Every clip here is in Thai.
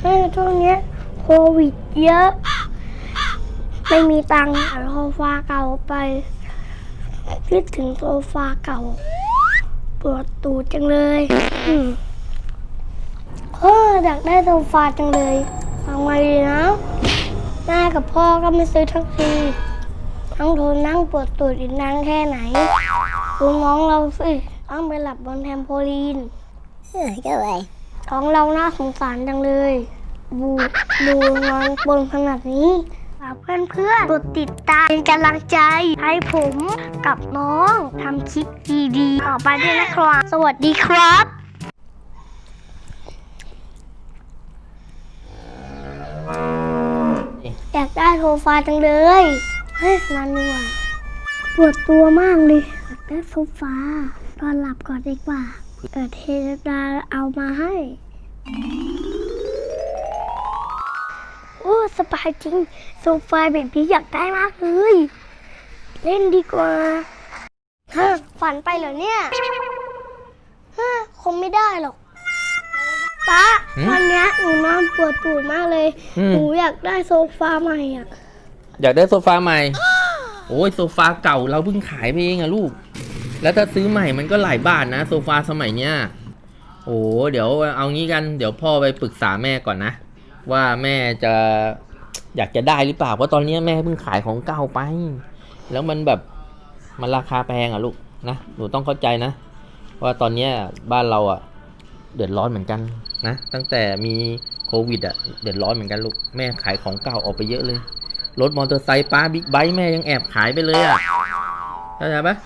ให้ช่วงเนี้ยโควิดเยอะ ไม่มีตังค์เอาโซฟาเก่าไป คิดถึงโซฟาเก่าปวดตูดจังเลยเอออยากได้โซฟาจังเลยทำไงดีนะแม่กับพ่อก็ไม่ซื้อทั้งทีทั้งทนนั่งปวดตูดอีกนานแค่ไหนดูน้องเราสิต้องไปหลับบนแทมโพลีนเออก็เลย ท้องเราน่าสงสารจังเลย บูดูนอนบนขนาดนี้ฝากเพื่อนๆกดติดตามเป็นกำลังใจ ให้ผมกับน้องทำคลิปดีๆ ต่อไปด้วยนะครับ สวัสดีครับอยากได้โซฟาจังเลย เฮ้ยนันดีกว่าปวดตัวมากเลยอยากได้โซฟานอนหลับก่อนดีกว่า เกิดเทดาเอามาให้ โอ้สบายจริงโซฟาแบบนี้อยากได้มากเลย เล่นดีกว่าฮะฝันไปเหรอเนี่ยฮะคงไม่ได้หรอกป้าหืมวันเนี้ยหนูนอนปวดตูดมากเลย อืม หนูอยากได้โซฟาใหม่อะ อยากได้โซฟาใหม่ โอ้ยโซฟาเก่าเราเพิ่งขายไปเองอะลูก แล้วถ้าซื้อใหม่มันก็หลายบาทนะโซฟาสมัยเนี้ยโอ้เดี๋ยวเอางี้กันเดี๋ยวพ่อไปปรึกษาแม่ก่อนนะ ว่าแม่จะอยากจะได้หรือเปล่าเพราะตอนนี้แม่เพิ่งขายของเก่าไป แล้วมันแบบมันราคาแพงอะลูกนะหนูต้องเข้าใจนะว่าตอนเนี้ยบ้านเราอะเดือดร้อนเหมือนกันนะตั้งแต่มีโควิดอะเดือดร้อนเหมือนกันลูกแม่ขายของเก่าออกไปเยอะเลยรถมอเตอร์ไซค์ป้าบิ๊กไบค์แม่ยังแอบขายไปเลยอะเข้าใจปะ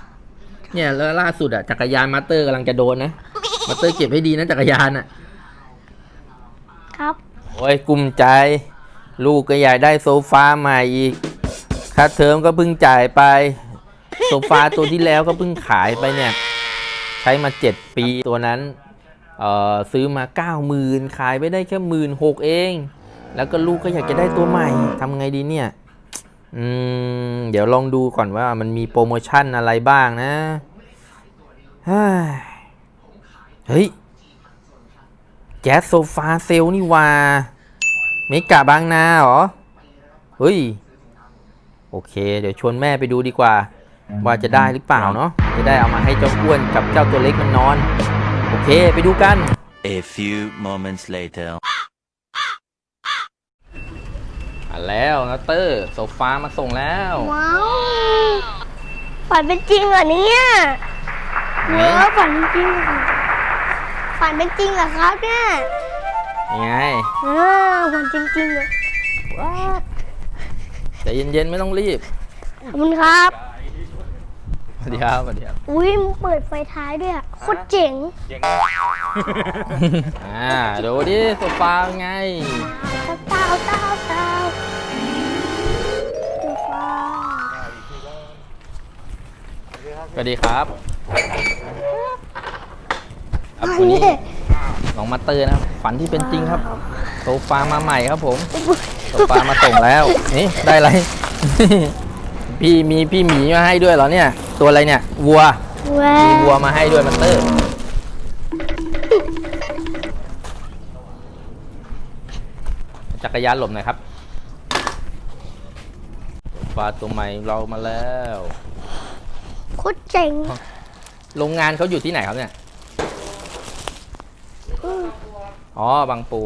เนี่ยแล้วล่าสุดอะจักรยานมาสเตอร์กำลังจะโดนนะมาสเตอร์เก็บให้ดีนะจักรยานอะครับ โอ้ยกลุ้มใจ ลูกก็อยากได้โซฟาใหม่อีกค่าเทอมก็เพิ่งจ่ายไป โซฟาตัวที่แล้วก็เพิ่งขายไปเนี่ย ใช้มาเจ็ดปีตัวนั้นเอ่อซื้อมาเก้าหมื่นขายไปได้แค่หมื่นหกเอง แล้วก็ลูกก็อยากจะได้ตัวใหม่ทำไงดีเนี่ย อืม เดี๋ยวลองดูก่อนว่ามันมีโปรโมชั่นอะไรบ้างนะ เฮ้ย แก๊สโซฟาเซลลนี่ว่าเมกะบางนาเหรอ เฮ้ย โอเค เดี๋ยวชวนแม่ไปดูดีกว่า ว่าจะได้หรือเปล่าเนาะ จะได้เอามาให้เจ้าอ้วนกับเจ้าตัวเล็กมันนอน โอเค ไปดูกัน A few moments later. อะ แล้วนะเตอร์โซฟามาส่งแล้ว ว้าวฝันเป็นจริงเหรอเนี่ยไหนว้าวฝันเป็นจริงเหรอฝันเป็นจริงเหรอครับเนี่ยยังไงเออฝันจริงๆเหรอว้าวใจเย็นๆไม่ต้องรีบ ขอบคุณครับสวัสดีครับสวัสดีครับอุ้ยมันเปิดไฟท้ายด้วยอะโคตรเจ๋งอ่าดูดิโซฟาเป็นไงเต้าเต้าเต้าดู สวัสดีครับครับอันวันนี้นี้น้องมาเตอร์นะครับฝันที่เป็นจริงครับโซฟามาใหม่ครับผมโซฟามาส่งแล้วนี่ได้อะไร พี่มีพี่หมีมาให้ด้วยเหรอเนี่ย ตัวอะไรเนี่ยวัวว้ามีวัววมาให้ด้วยมาเตอร์จักรยานหลบหน่อยครับโซฟาตัวใหม่เรามาแล้วโคตรเจ๋งโรงงานเขาอยู่ที่ไหนครับเนี่ยอ๋อ บางปู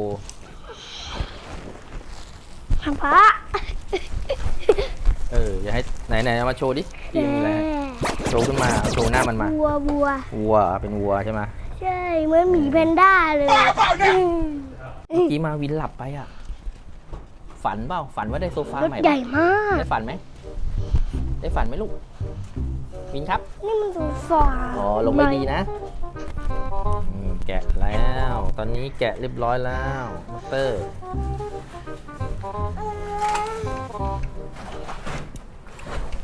พระเออ อย่าให้ไหนไหนเอามาโชว์ดิพี่มีอะไรให้โชว์ขึ้นมาเอาโชว์หน้ามันมา วัววัว วัว เป็นวัวใช่ไหมใช่เหมือนหมีแพนด้าเลยอืมเมื่อกี้มาวินหลับไปอะ ฝันเปล่า ฝันว่าได้โซฟารถใหม่ใหญ่ปะมาก ได้ฝันไหม ได้ฝันไหมลูก วินครับ นี่มันสูฟาอ๋อ ลงไม่ดีนะอืมแกะแล้ว ตอนนี้แกะเรียบร้อยแล้วมอเตอร์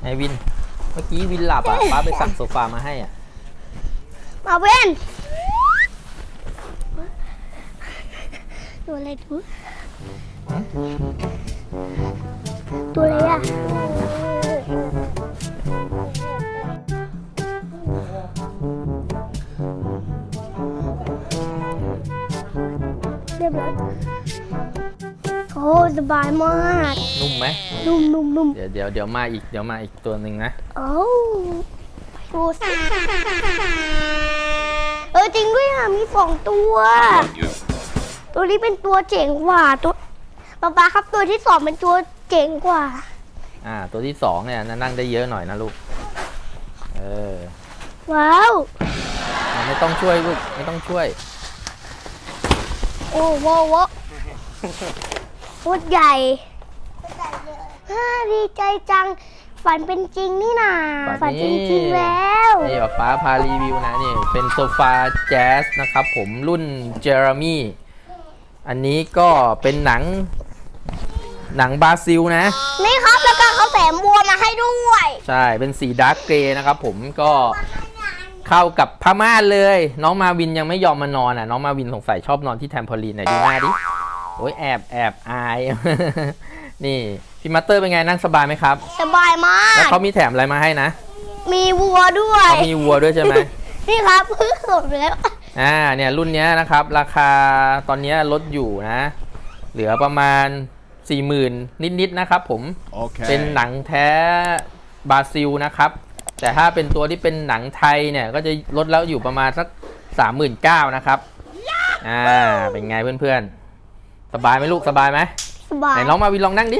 ไอวิน เมื่อกี้วินหลับอะ ป้าไปสั่งโซฟามาให้อะ มาเว้นตัวอะไรดูตัวอะไรอะ สบายมากนุ่มไหมนุ่มนุ่มนุ่มเดี๋ยวเดี๋ยวเดี๋ยวมาอีกเดี๋ยวมาอีกตัวหนึ่งนะโอ้ดูสิเออจริงด้วยอะมีสองตัว ตัวนี้เป็นตัวเจ๋งกว่าตัวป๊าป๊าครับตัวที่สองเป็นตัวเจ๋งกว่า อ่า ตัวที่สองเนี่ยนั่งได้เยอะหน่อยนะลูกเออว้าวไม่ต้องช่วยลูกไม่ต้องช่วย โอ้โห โหโคตรใหญ่ฮ่าดีใจจัง ฝันเป็นจริงนี่นาฝัฝันนนี่เป็นจริงแล้วนี่ป๊าป๊าพารีวิวนะนี่เป็นโซฟาแจ๊สนะครับผมรุ่นเจอร์มี่อันนี้ก็เป็นหนังหนังบราซิลนะ นี่ครับแล้วก็เขาแถมบัวมาให้ด้วย ใช่เป็นสีดาร์กเกรย์นะครับผมก็เข้ากับผ้าม่านเลย น้องมาวินยังไม่ยอมมานอนอะ น้องมาวินสงสัยชอบนอนที่แทมโพลีนไหนดูหน้าดิ โอ้ยแอบแอบอาย นี่พี่มัตเตอร์เป็นไงนั่งสบายไหมครับ สบายมาแล้วกเขามีแถมอะไรมาให้นะ มีวัวด้วย เขามีวัวด้วยใช่ไหมนี่ครับเพิ่งสดแล้วอ่าเนี่ยรุ่นเนี้ยนะครับ ราคาตอนเนี้ยลดอยู่นะ เหลือประมาณ40,000นิดๆนะครับผม Okay. เป็นหนังแท้บราซิลนะครับ แต่ถ้าเป็นตัวที่เป็นหนังไทยเนี่ย ก็จะลดแล้วอยู่ประมาณสัก39,000นะครับ อ่า เป็นไงเพื่อนๆ สบายไหมลูกสบายไหมสบายไหนน้องมาวินลองนั่งดิ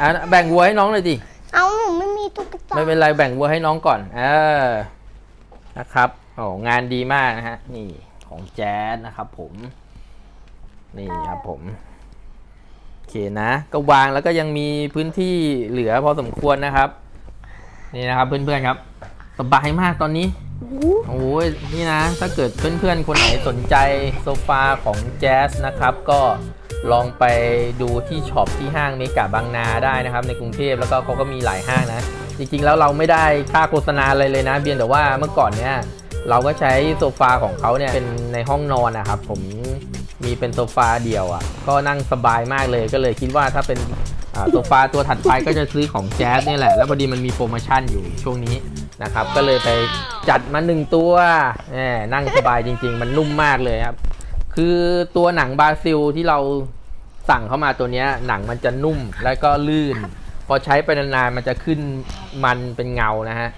อ่าแบ่งวัวให้น้องเลยดิเอาหนูไม่มีตุ๊กตาไม่เป็นไรแบ่งวัวให้น้องก่อน เออนะครับโอ้งานดีมากนะฮะ นี่ของแจ๊สนะครับ ผม นี่ครับผมโอเคนะ ก็วางแล้วก็ยังมีพื้นที่เหลือพอสมควรนะครับ นี่นะครับเพื่อนๆครับ สบายมากตอนนี้ โอ้โหโอ้ยนี่นะ ถ้าเกิดเพื่อนๆ คนไหนสนใจโซฟาของแจ๊สนะครับ ก็ลองไปดูที่ช็อปที่ห้างเมกาบางนาได้นะครับ ในกรุงเทพแล้วก็เขาก็มีหลายห้างนะ จริงๆ แล้วเราไม่ได้ค่าโฆษณาอะไรเลยนะเบียนแต่ว่าเมื่อก่อนเนี่ยเราก็ใช้โซฟาของเขาเนี่ยเป็นในห้องนอนนะครับ ผมมีเป็นโซฟาเดี่ยวอะ่ะ ก็นั่งสบายมากเลยก็เลยคิดว่าถ้าเป็นโซฟาตัวถัดไปก็จะซื้อของแจ๊สนี่แหละ แล้วพอดีมันมีโปรโมชั่นอยู่ช่วงนี้ นะครับ ก็เลยไปจัดมาหนึ่งตัวแหมนั่งสบายจริง ๆ มันนุ่มมากเลยครับ คือตัวหนังบราซิลที่เราสั่งเข้ามาตัวนี้หนังมันจะนุ่มแล้วก็ลื่น พอใช้ไปนานๆมันจะขึ้นมันเป็นเงานะฮะ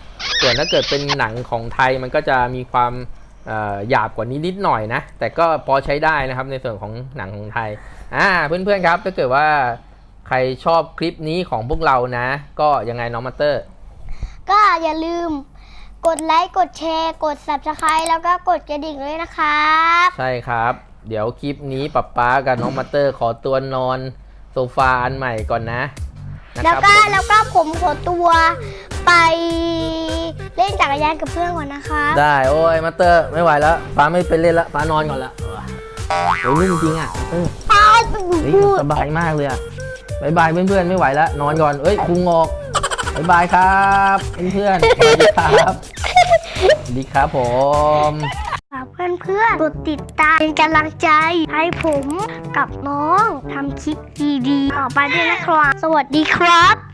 ส่วนถ้าเกิดเป็นหนังของไทยมันก็จะมีความหยาบกว่านี้นิดหน่อยนะ แต่ก็พอใช้ได้นะครับในส่วนของหนังของไทยอ่าเพื่อนๆครับถ้าเกิดว่าใครชอบคลิปนี้ของพวกเรานะ ก็ยังไงน้องมาเตอร์ ก็อย่าลืมกดไลค์กดแชร์กด subscribe แล้วก็กดกระดิ่งด้วยนะครับ ใช่ครับ เดี๋ยวคลิปนี้ป๊าป๊ากับน้องมาเตอร์ขอตัวนอนโซฟาอันใหม่ก่อนนะนะคแล้วรับก็ผมแล้วก็ผมขอตัวไปเล่นจักรยานกับเพื่อนก่อนนะครับ ได้โอ้ยมาเตอร์ไม่ไหวแล้วป้าไม่ไปเล่นละป้านอนก่อนละโอ้ยนุ่มจริงอะเอออ้าวเฮ้ยมันสบายมากเลยอะบายบายเพื่อนๆไม่ไหวแล้วนอนก่อนเอ้ยพุงออก บ๊ายบายครับเพื่อนๆสวัสดีครับสวัสดีครับผมฝากเพื่อนๆกดติดตามเป็นกำลังใจ ให้ผมกับน้องทำคลิปดีๆ ต่อไปด้วยนะครับ สวัสดีครับ